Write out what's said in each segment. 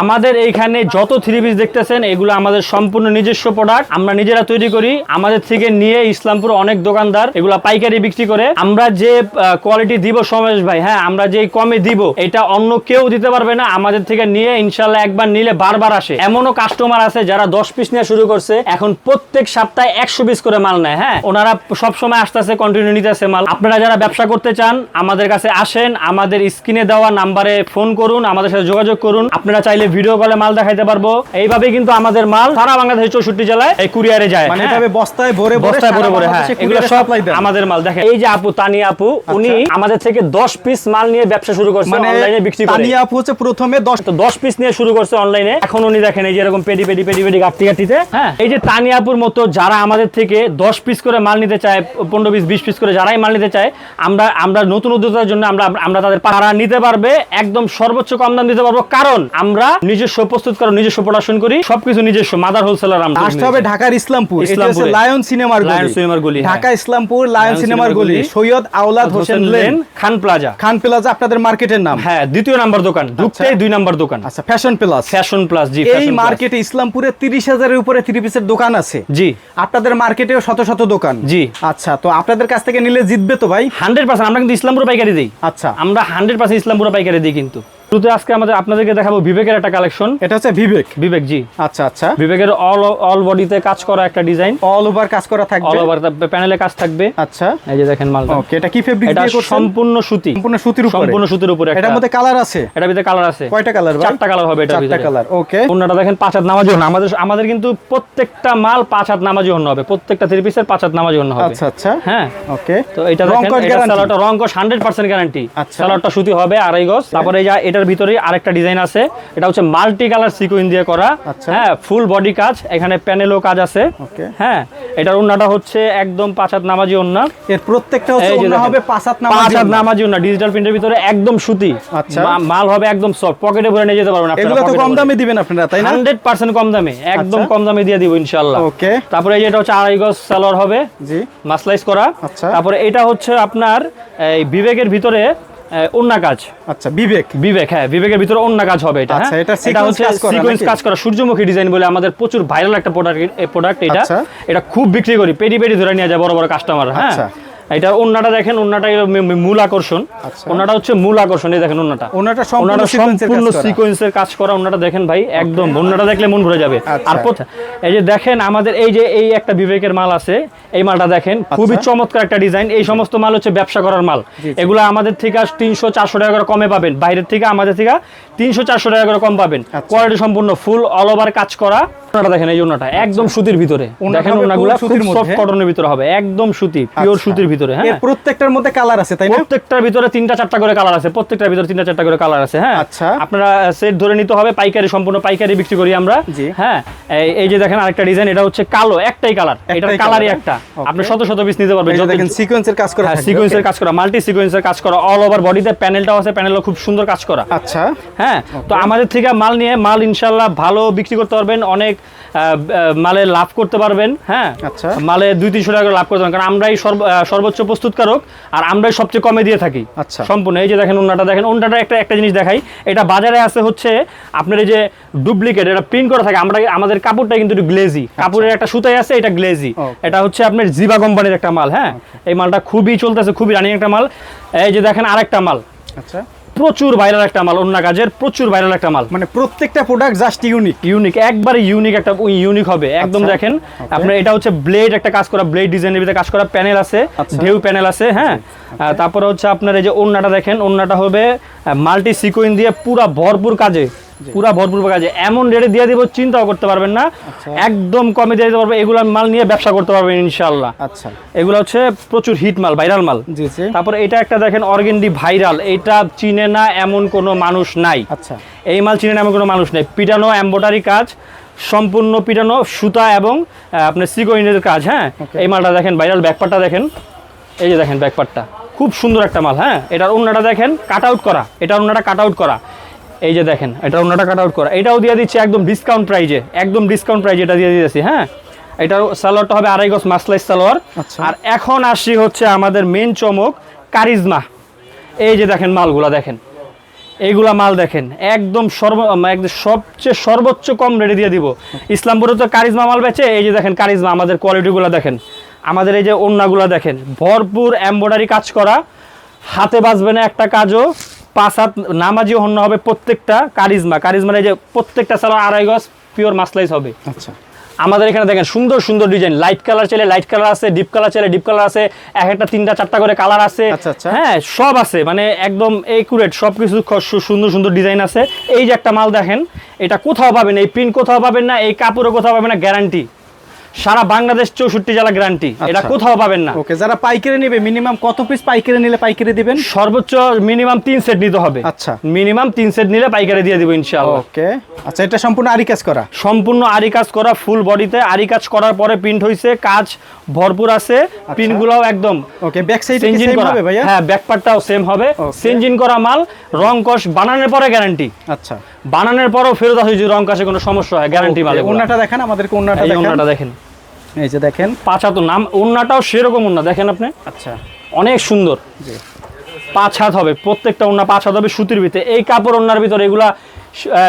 আমাদের এইখানে যত থ্রি পিস দেখতেছেন, এগুলো আমাদের সম্পূর্ণ নিজস্ব প্রোডাক্ট আমরা নিজেরা তৈরি করি। আমাদের থেকে নিয়ে ইসলামপুর অনেক দোকানদার এগুলো পাইকারি বিক্রি করে। আমরা যে কোয়ালিটি দিব সমেশ ভাই হ্যাঁ আমরা যে কমে দিব, এটা অন্য কেউ দিতে পারবে না। আমাদের থেকে নিয়ে ইনশাল্লাহ একবার নিলে বারবার আসে। এমনও কাস্টমার আছে যারা দশ পিস নিয়ে শুরু করছে, এখন প্রত্যেক সপ্তাহে একশো পিস করে মাল নেয় হ্যাঁ? ওনারা সবসময় আসতেছে কন্টিনিউ নিতেছে মাল। আপনারা যারা ব্যবসা করতে চান, আমাদের কাছে আসেন, আমাদের স্ক্রিনে দেওয়া নাম্বারে ফোন করুন, আমাদের সাথে যোগাযোগ করুন। আপনারা চাইলে ভিডিও কলে মাল দেখাইতে পারব। এইভাবে কিন্তু আমাদের মাল সারা বাংলাদেশের চৌষট্টি জেলায় এই কুরিয়ারে যায়। মানে হ্যাঁ। এভাবে বস্তায় ভরে বস্তায় ভরে ভরে হ্যাঁ। এগুলো সব আমাদের মাল। দেখেন এই যে আপু তানিয়া আপু উনি আমাদের থেকে 10 পিস মাল নিয়ে ব্যবসা শুরু করছে অনলাইনে বিক্রি করে। তানিয়া আপু হচ্ছে প্রথমে দশ তো 10 পিস নিয়ে শুরু করছে অনলাইনে এখন উনি দেখেন এই যে এরকম পেডি পেডি পেডি পেডি গাট্টি গাট্টিতে হ্যাঁ। এই যে তানিয়াপুর মতো যারা আমাদের থেকে 10 পিস করে মাল নিতে চায় 15 পিস 20 পিস করে যারাই মাল নিতে চায় আমরা আমরা নতুন উদ্যোক্তার জন্য আমরা আমরা তাদের তারা নিতে পারবে একদম সর্বোচ্চ কম দাম দিতে পারব। কারণ আমরা নিজস্ব প্রস্তুত করা নিজস্ব প্রোডাকশন করি সবকিছু নিজস্ব মাদার হোলসেলার আমরা আসতে হবে ঢাকার ইসলামপুর ইসলামপুরে। লায়ন সিনেমার লায়ন গলি। সিনেমার গলি, হ্যাঁ। ঢাকা ইসলামপুর লায়ন লায়ন সিনেমার গলি। Syed Aulad Hossain lane. Khan plaza. Khan plaza আপনাদের মার্কেটের নাম। হ্যাঁ দ্বিতীয় নাম্বার দোকান ঢুকতেই দুই নাম্বার দোকান। আচ্ছা ফ্যাশন প্লাস ফ্যাশন প্লাস জি এই মার্কেটে ইসলামপুরে তিরিশ হাজারের উপরে থ্রি পিসের দোকান আছে। জি। আপনাদের মার্কেটেও শত শত দোকান। জি। আচ্ছা তো আপনাদের কাছ থেকে নিলে জিতবে তো ভাই? হান্ড্রেড পার্সেন্ট আমরা কিন্তু ইসলামপুর পাইকারি দিই। আচ্ছা। আমরা হান্ড্রেড পার্সেন্ট ইসলামপুর পাইকারি দিই কিন্তু। শুরুতে আজকে আমাদের আপনাদেরকে দেখাবো বিবেকের একটা কালেকশন এটা হচ্ছে বিবেক। বিবেক জি। আচ্ছা আচ্ছা। বিবেকের অল অল বডিতে কাজ করা একটা ডিজাইন অল ওভার কাজ করা অল ওভার প্যানেলে কাজ থাকবে। আচ্ছা। এই যে দেখেন মালটা। ওকে এটা কি ফেব্রিক দিয়ে করছেন? সম্পূর্ণ সুতি। সম্পূর্ণ সুতির উপরে। সম্পূর্ণ সুতির উপরে এটার মধ্যে কালার আছে? এটার ভিতরে কালার আছে। কয়টা কালার ভাই? চারটা কালার হবে এটার চারটা কালার ওকে দেখেন পাঁচ হাত নামাজি হন আমাদের আমাদের কিন্তু প্রত্যেকটা মাল পাঁচ হাত নামাজি হবে। প্রত্যেকটা থ্রি পিসের পাঁচ হাত নামাজি হবে। আচ্ছা আচ্ছা। হ্যাঁ। ওকে তো এটা দেখেন এটা সালোয়ারটা রং কস 100% গ্যারান্টি আচ্ছা। সালোয়ারটা সুতি হবে আড়াই গজ। তারপরে এই যে এটার ভিতরে আরেকটা ডিজাইন আছে। এটা হচ্ছে মাল্টি কালার সিকোয়েন্স দিয়ে করা। আচ্ছা। হ্যাঁ ফুল বডি কাজ এখানে প্যানেলও কাজ আছে। হ্যাঁ এটার ওন্নাটা হচ্ছে একদম পাঁচ হাত নামাজি ওন্না। এর প্রত্যেকটা হচ্ছে দেখেন। হবে পাঁচ হাত পাঁচ নামাজি হাত নামাজি ওন্না ডিজিটাল প্রিন্টের ভিতরে একদম সুতি। আচ্ছা। মাল হবে একদম সফট পকেটে ভরে নিয়ে যেতে পারবেন এগুলো তো কম দামে দিবেন আপনারা তাই না? হান্ড্রেড পার্সেন্ট কম দামে একদম আচ্ছা। কম দামে দিয়ে দিব ইনশাল্লাহ ওকে। তারপরে এই যে এটা হচ্ছে আড়াই গজ সালোয়ার হবে জি। মাসলাইজ করা। আচ্ছা। তারপরে এটা হচ্ছে আপনার এই বিবেকের ভিতরে অন্য কাজ আচ্ছা বিবেক বিবেক হ্যাঁ বিবেকের ভিতরে অন্য কাজ হবে এটা আচ্ছা, হ্যাঁ? এটা এটা হচ্ছে সিকোয়েন্স কাজ করা সূর্যমুখী ডিজাইন বলে আমাদের প্রচুর ভাইরাল একটা প্রোডাক্ট প্রোডাক্ট এটা আচ্ছা। এটা খুব বিক্রি করি পেডি পেডি ধরে নিয়ে যায় বড় বড় কাস্টমার হ্যাঁ আচ্ছা। এটা ওন্নাটা দেখেন ওন্নাটা মে- মূল আকর্ষণ। ওন্নাটা হচ্ছে মূল আকর্ষণ এই দেখেন ওন্নাটা ওনাটা সম্পূর্ণ। সিকোয়েন্সের কাজ করা ওনাটা দেখেন ভাই একদম ওনাটা দেখলে মন ভরে যাবে। আর এই যে দেখেন আমাদের এই যে এই একটা বিবেকের মাল আছে এই মালটা দেখেন খুবই আচ্ছা। চমৎকার একটা ডিজাইন এই সমস্ত মাল হচ্ছে ব্যবসা করার মাল। এগুলো আমাদের থেকে তিনশো চারশো টাকা করে কমে পাবেন বাইরের থেকে আমাদের থেকে তিনশো চারশো টাকা করে কম পাবেন আচ্ছা। কোয়ালিটি সম্পূর্ণ ফুল অল ওভার কাজ করা ওনাটা দেখেন এই ওনাটা একদম সুতির ভিতরে দেখেন ওনাগুলা সুতির সফট কটনের ভিতরে হবে একদম সুতি পিওর আচ্ছা। সুতির ভিতরে হ্যাঁ প্রত্যেকটার মধ্যে কালার আছে তাই না প্রত্যেকটার ভিতরে তিনটা চারটা করে কালার আছে প্রত্যেকটার ভিতরে তিনটা চারটা করে কালার আছে হ্যাঁ আচ্ছা। আপনারা সেট ধরে নিতে হবে পাইকারি সম্পূর্ণ পাইকারি বিক্রি করি আমরা হ্যাঁ এই- যে দেখেন আরেকটা ডিজাইন এটা হচ্ছে কালো একটাই কালার colour, কালারই? একটা. আপনি শত শত পিস নিতে পারবেন দেখেন সিকোয়েন্সের কাজ করা হ্যাঁ সিকোয়েন্সের কাজ করা মাল্টি সিকোয়েন্সের কাজ করা অল ওভার বডিতে প্যানেলটাও আছে প্যানেলও খুব সুন্দর কাজ করা। আচ্ছা। হ্যাঁ তো আমাদের থেকে মাল নিয়ে মাল ইনশাল্লাহ ভালো বিক্রি করতে পারবেন অনেক মালে লাভ করতে পারবেন হ্যাঁ। আচ্ছা। মালে দুই তিনশো টাকা লাভ করতে পারবেন কারণ আমরাই সর্বোচ্চ প্রস্তুতকারক আর আমরাই সবচেয়ে কমে দিয়ে থাকি। আচ্ছা। সম্পূর্ণ এই যে দেখেন ওনাটা দেখেন ওনাটা একটা একটা জিনিস দেখাই। এটা বাজারে আছে হচ্ছে আপনার এই যে ডুপ্লিকেট এটা প্রিন্ট করা থাকে। আমরা আমাদের কাপড়টা কিন্তু একটু গ্লেজি কাপড়ের একটা সুতাই আছে এটা গ্লেজি এটা হচ্ছে আপনার জিবা কোম্পানির একটা মাল হ্যাঁ? এই মালটা খুবই চলতেছে খুবই রানিং একটা মাল। এই যে দেখেন আরেকটা মাল। আচ্ছা। প্রচুর ভাইরাল একটা মাল অন্য কাজের প্রচুর ভাইরাল একটা মাল। মানে প্রত্যেকটা প্রোডাক্ট জাস্ট ইউনিক ইউনিক একবারে ইউনিক একটা ইউনিক হবে। একদম আচ্ছা, দেখেন আপনার এটা হচ্ছে ব্লেড একটা কাজ করা ব্লেড ডিজাইনের ভিতরে কাজ করা প্যানেল আছে আচ্ছা। ঢেউ প্যানেল আছে হ্যাঁ? তারপরে হচ্ছে আপনার এই যে ওন্নাটা দেখেন ওন্নাটা হবে মাল্টি সিকোয়েন্স দিয়ে পুরা ভরপুর কাজে। পুরা ভরপুর কাজে এমন রেটে দিয়ে দিব চিন্তাও করতে পারবেন না। আচ্ছা। একদম কমে দিয়ে দিতে পারবে এগুলো মাল নিয়ে ব্যবসা করতে পারবেন ইনশাল্লাহ আচ্ছা। এগুলো হচ্ছে প্রচুর হিট মাল ভাইরাল মাল। তারপরে এটা একটা দেখেন অর্গেন্ডি ভাইরাল এটা চিনে না এমন কোনো মানুষ নাই। আচ্ছা। এই মাল চিনে না এমন কোনো মানুষ নাই। পিটানো এম্বোটারি কাজ সম্পূর্ণ পিটানো সুতা এবং আপনার সিকোইনের কাজ হ্যাঁ? এই মালটা দেখেন ভাইরাল ব্যাকপারটা দেখেন। এই যে দেখেন ব্যাকপারটা খুব সুন্দর একটা মাল হ্যাঁ? এটার অন্যটা দেখেন কাট আউট করা। এটার অন্যটা কাট আউট করা। এই যে দেখেন এটা অন্যটা কাট আউট করা। এটাও দিয়ে দিচ্ছে একদম ডিসকাউন্ট প্রাইজে একদম ডিসকাউন্ট প্রাইজে এটা দিয়ে দিয়েছি হ্যাঁ? এটার সালোয়ারটা হবে আড়াই গজ মাসলাইজ সালোয়ার। আচ্ছা। আর এখন আসি হচ্ছে আমাদের মেন চমক কারিজমা। এই যে দেখেন মালগুলা দেখেন। এইগুলা মাল দেখেন একদম সর্ব একদম সবচেয়ে সর্বোচ্চ কম রেটে দিয়ে দিব। ইসলামপুরে তো কারিজমা মাল বেচে এই যে দেখেন কারিজমা আমাদের কোয়ালিটিগুলো দেখেন। আমাদের এই যে ওন্নাগুলো দেখেন ভরপুর এমব্রয়ডারি কাজ করা হাতে বাঁচবে না একটা কাজও। পাঁচ হাত নামাজি অন্য হবে প্রত্যেকটা কারিজমা। কারিজমার এই যে প্রত্যেকটা সালোয়ার আড়াই গজ পিওর মাসলাইজ হবে। আচ্ছা। আমাদের এখানে দেখেন সুন্দর সুন্দর ডিজাইন লাইট কালার চাইলে লাইট কালার আছে ডিপ কালার চাইলে ডিপ কালার আছে। এক একটা তিনটা চারটা করে কালার আছে। আচ্ছা, আচ্ছা। হ্যাঁ সব আছে। মানে একদম একুরেট সব কিছু সুন্দর সুন্দর ডিজাইন আছে। এই যে একটা মাল দেখেন এটা কোথাও পাবেন এই প্রিন্ট কোথাও পাবেন না এই কাপড়ে কোথাও পাবেন না গ্যারান্টি সারা বাংলাদেশ চৌষট্টি জেলা গ্যারান্টি এটা আচ্ছা। কোথাও পাবেন না। ওকে যারা পাইকারি নেবে মিনিমাম কত পিস পাইকারি নিলে পাইকারি দিবেন? সর্বোচ্চ মিনিমাম তিন সেট নিতে হবে। আচ্ছা। মিনিমাম তিন সেট নিলে পাইকারি দিয়ে দিব ইনশাআল্লাহ। ওকে। আচ্ছা এটা সম্পূর্ণ আরি কাজ করা? সম্পূর্ণ আরি কাজ করা ফুল বডিতে আরি কাজ করার পরে প্রিন্ট হইছে কাজ ভরপুর আছে। প্রিন্টগুলোও একদম ওকে ব্যাক সাইডে করা। হবে ভাইয়া? হ্যাঁ ব্যাক পার্টটাও সেম হবে. সেঞ্জিন করা মাল রং কষ বানানোর পরে গ্যারান্টি আচ্ছা। বানানোর পরেও ফেরত আসে যদি রং কষে কোনো সমস্যা হয় গ্যারান্টি মালে ওনাটা দেখেন আমাদেরকে ওন্নাটা এই দেখেন। ওন্নাটা দেখেন। এই যে দেখেন। পাঁচা তো নাম ওন্নাটাও সেরকম ওন্না দেখেন আপনি? আচ্ছা। অনেক সুন্দর। জি। পাঁচ হাত হবে প্রত্যেকটা ওন্না পাঁচ হাত হবে সুতির ভিতরে। এই কাপড় ওন্নার ভিতরে এগুলা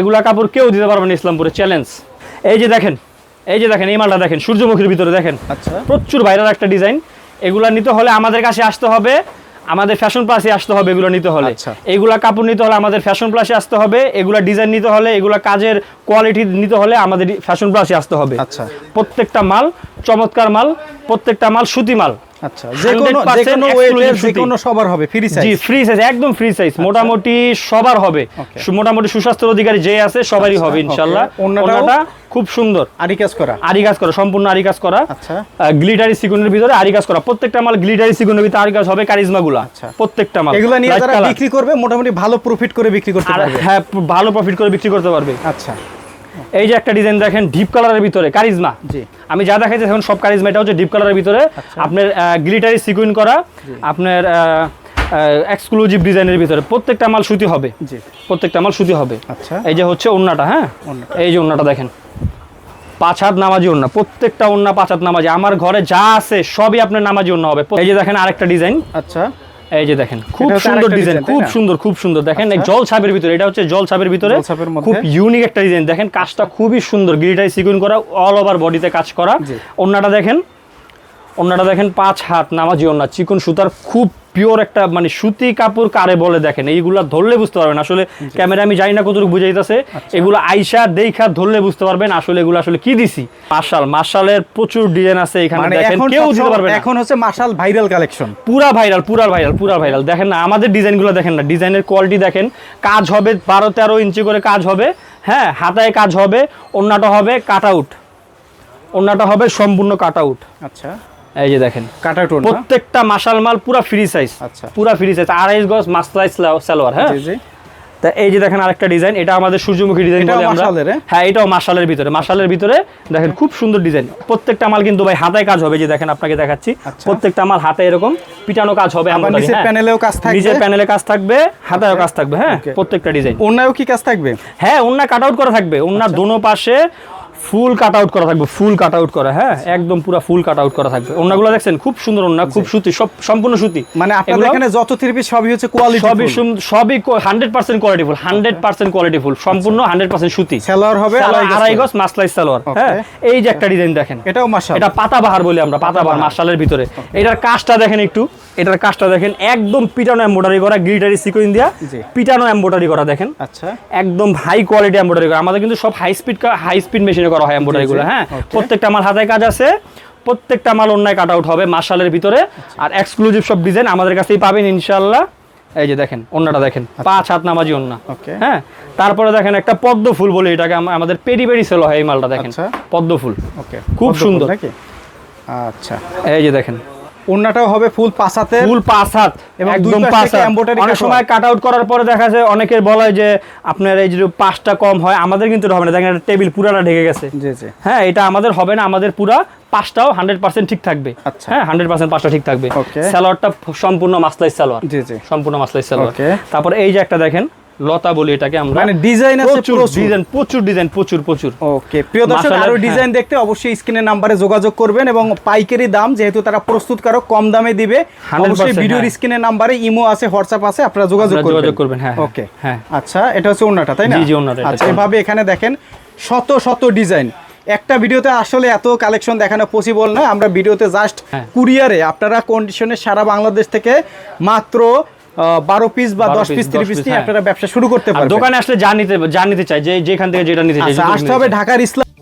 এগুলা কাপড় কেউ দিতে পারবে না ইসলামপুরে চ্যালেঞ্জ এই যে দেখেন এই যে দেখেন এই মালটা দেখেন সূর্যমুখীর ভিতরে দেখেন। আচ্ছা। প্রচুর ভাইরাল একটা ডিজাইন এগুলা নিতে হলে আমাদের কাছে আসতে হবে আমাদের ফ্যাশন প্লাসে আসতে হবে এগুলো নিতে হলে। আচ্ছা। এগুলা কাপড় নিতে হলে আমাদের ফ্যাশন প্লাসে আসতে হবে এগুলা ডিজাইন নিতে হলে এগুলা কাজের কোয়ালিটি নিতে হলে আমাদের ফ্যাশন প্লাসে আসতে হবে। আচ্ছা। প্রত্যেকটা মাল চমৎকার মাল প্রত্যেকটা মাল সুতি মাল। আচ্ছা যে কোনো যে কোনো ওয়েটের যে কোনো সবার হবে ফ্রি জি ফ্রি সাইজ একদম ফ্রি সাইজ মোটামুটি সবার হবে। মোটামুটি সুস্বাস্থ্য অধিকারী যে আছে সবারই আচ্ছা, হবে okay. ইনশাল্লাহ খুব সুন্দর। আরি কাজ করা। আরি কাজ করা সম্পূর্ণ আরি কাজ করা। আচ্ছা। গ্লিটারি সিগুনের ভিতরে আরি কাজ করা। প্রত্যেকটা মাল গ্লিটারি সিগুনের ভিতরে আরি কাজ হবে কারিজমা আচ্ছা। প্রত্যেকটা মাল। এগুলো নিয়ে যারা বিক্রি করবে মোটামুটি ভালো প্রফিট করে বিক্রি করতে পারবে। হ্যাঁ ভালো প্রফিট করে বিক্রি করতে পারবে। আচ্ছা। এই যে একটা ডিজাইন দেখেন ডিপ কালারের ভিতরে কারিজমা জি। আমি যা দেখাচ্ছি এখন সব কারিজমা এটা হচ্ছে ডিপ কালারের ভিতরে। আচ্ছা। আপনার গ্লিটারি সিকুইন করা আপনার এক্সক্লুসিভ ডিজাইনের ভিতরে। প্রত্যেকটা মাল সুতি হবে। জি। প্রত্যেকটা মাল সুতি হবে। আচ্ছা। এই যে হচ্ছে ওন্নাটা হ্যাঁ। এই যে ওন্নাটা দেখেন। পাঁচ হাত নামাজি ওন্না প্রত্যেকটা ওন্না পাঁচ হাত নামাজি। আমার ঘরে যা আছে সবই আপনার নামাজি ওন্না হবে। এই যে দেখেন আরেকটা ডিজাইন আচ্ছা। এই যে দেখেন খুব সুন্দর ডিজাইন খুব সুন্দর খুব সুন্দর। দেখেন আচ্ছা। জল ছাপের ভিতরে এটা হচ্ছে জল ছাপের ভিতরে খুব ইউনিক একটা ডিজাইন দেখেন কাজটা খুবই সুন্দর গিরিটাই সিকুইন করা অল ওভার বডিতে কাজ করা। অন্যটা দেখেন অন্যটা দেখেন পাঁচ হাত নামাজি অন্য চিকন সুতার খুব পিওর একটা মানে সুতি কাপড় কারে বলে দেখেন এইগুলা ধরলে বুঝতে পারবেন। আসলে ক্যামেরা আমি জানি না কতটুকু বুঝাইতেছে। আচ্ছা। এগুলো আইসা দেখা ধরলে বুঝতে পারবেন আসলে এগুলো আসলে কি দিছি। মার্শাল মার্শালের প্রচুর ডিজাইন আছে এখানে মানে দেখেন কেউ দিতে পারবে এখন হচ্ছে মার্শাল ভাইরাল কালেকশন। পুরা ভাইরাল পুরা ভাইরাল পুরা ভাইরাল। দেখেন না আমাদের ডিজাইনগুলো দেখেন না ডিজাইনের কোয়ালিটি দেখেন কাজ হবে বারো তেরো ইঞ্চি করে কাজ হবে হ্যাঁ হাতায় কাজ হবে অন্যটা হবে কাট আউট অন্যটা হবে সম্পূর্ণ কাট আউট আচ্ছা। এই যে দেখেন। কাটা টোন প্রত্যেকটা মাল পুরা ফ্রি সাইজ আচ্ছা। পুরা ফ্রি সাইজ আড়াইশ গজ সালোয়ার হ্যাঁ? তা এই যে দেখেন আরেকটা ডিজাইন এটা আমাদের সূর্যমুখী ডিজাইন বলে আমরা। হ্যাঁ? এটাও মাসালের ভিতরে। মাসালের ভিতরে দেখেন খুব সুন্দর ডিজাইন প্রত্যেকটা মাল কিন্তু ভাই হাতায় কাজ হবে যে দেখেন আপনাকে দেখাচ্ছি। আচ্ছা। প্রত্যেকটা মাল হাতে এরকম পিটানো কাজ হবে embroidery, নিচের। প্যানেলেও কাজ থাকবে? নিচের প্যানেলে কাজ থাকবে হাতায়ও কাজ থাকবে হ্যাঁ? প্রত্যেকটা ডিজাইন অন্যায়ও কি কাজ থাকবে? হ্যাঁ ওন্না কাট আউট করা থাকবে। ওন্নার আচ্ছা। দোনো পাশে ফুল কাট আউট করা থাকবে ফুল কাট আউট করা হ্যাঁ? একদম পুরো ফুল কাট আউট করা থাকবে। ওন্নাগুলো দেখছেন? খুব সুন্দর ওন্না খুব সুতি সব সম্পূর্ণ সুতি। মানে আপনাদের এখানে যত থ্রি পিস সবই হচ্ছে কোয়ালিটি সবই সবই hundred percent qualityful hundred percent qualityful সম্পূর্ণ হান্ড্রেড পার্সেন্ট সুতি। সেলোয়ার হবে আড়াই গজ মাসলাই সালোয়ার হ্যাঁ? এই যে একটা ডিজাইন দেখেন। এটাও মার্শাল এটা পাতাবাহার বলি আমরা পাতাবাহার মার্শালের ভিতরে। এটার কাজটা দেখেন একটু। এটার কাজটা দেখেন একদম পিটানো এম্বোটারি করা গ্লিটারি সিকুইন দিয়া পিটানো এম্বোটারি করা দেখেন। আচ্ছা। একদম হাই কোয়ালিটি এম্বোটারি করা। আমাদের কিন্তু সব হাই স্পিড হাই স্পিড মেশিনে করা হয় এম্বোটারি গুলো হ্যাঁ? প্রত্যেকটা মাল হাতে কাজ আছে প্রত্যেকটা মাল অন্যায় কাট আউট হবে মার্শালের ভিতরে। আর এক্সক্লুসিভ সব ডিজাইন আমাদের কাছেই পাবেন ইনশাল্লাহ এই যে দেখেন অন্যটা দেখেন পাঁচ হাত নামাজি অন্য. হ্যাঁ? তারপরে দেখেন একটা পদ্ম ফুল বলে এটাকে আমাদের পেরি পেরি সেল হয় এই মালটা দেখেন। আচ্ছা। পদ্ম ফুল। ওকে খুব সুন্দর। আচ্ছা। এই যে দেখেন হবে ফুল পাসাতে ফুল একদম অনেক সময় কাট আউট করার পরে দেখা যায় অনেকের বলা যে আপনার এই যে পাঁচটা কম হয় আমাদের কিন্তু হবে না। দেখেন টেবিল পুরাটা ঢেকে গেছে। জি জি। হ্যাঁ এটা আমাদের হবে না আমাদের পুরা পাঁচটাও হান্ড্রেড পার্সেন্ট ঠিক থাকবে। আচ্ছা। হ্যাঁ হান্ড্রেড পার্সেন্ট পাঁচটা ঠিক থাকবে. সালোয়ারটা সম্পূর্ণ মাসলাই জি জি। সম্পূর্ণ মাসলাই Okay. তারপর এই যে একটা দেখেন লতা বলি এটাকে আমরা। মানে ডিজাইন আছে প্রচুর ডিজাইন প্রচুর ডিজাইন প্রচুর প্রচুর। ওকে প্রিয় দর্শক আরও হ্যাঁ। ডিজাইন দেখতে অবশ্যই স্ক্রিনের নাম্বারে যোগাযোগ করবেন এবং পাইকারি দাম যেহেতু তারা প্রস্তুতকারক কম দামে দিবে। অবশ্যই ভিডিওর হ্যাঁ। স্ক্রিনের নাম্বারে ইমো আছে হোয়াটসঅ্যাপ আছে আপনারা যোগাযোগ করবেন। যোগাযোগ করবেন, হ্যাঁ, হ্যাঁ, ওকে হ্যাঁ। আচ্ছা এটা হচ্ছে ওন্নাটা তাই না? জি, জি, ওড়নাটা, এটা আচ্ছা এভাবে এখানে দেখেন শত শত ডিজাইন একটা ভিডিওতে আসলে এত কালেকশন দেখানো পসিবল নয়। আমরা ভিডিওতে জাস্ট হ্যাঁ। কুরিয়ারে আপনারা কন্ডিশনে সারা বাংলাদেশ থেকে মাত্র বারো পিস বা 12 দশ পিস piece, তিরিশ পিস piece, নিয়ে হ্যাঁ। আপনারা ব্যবসা শুরু করতে পারেন পারবেন দোকানে আসলে যা নিতে যা নিতে চাই যে যেখান থেকে যেটা নিতে চাই আচ্ছা আসতে হবে ঢাকার ইসলাম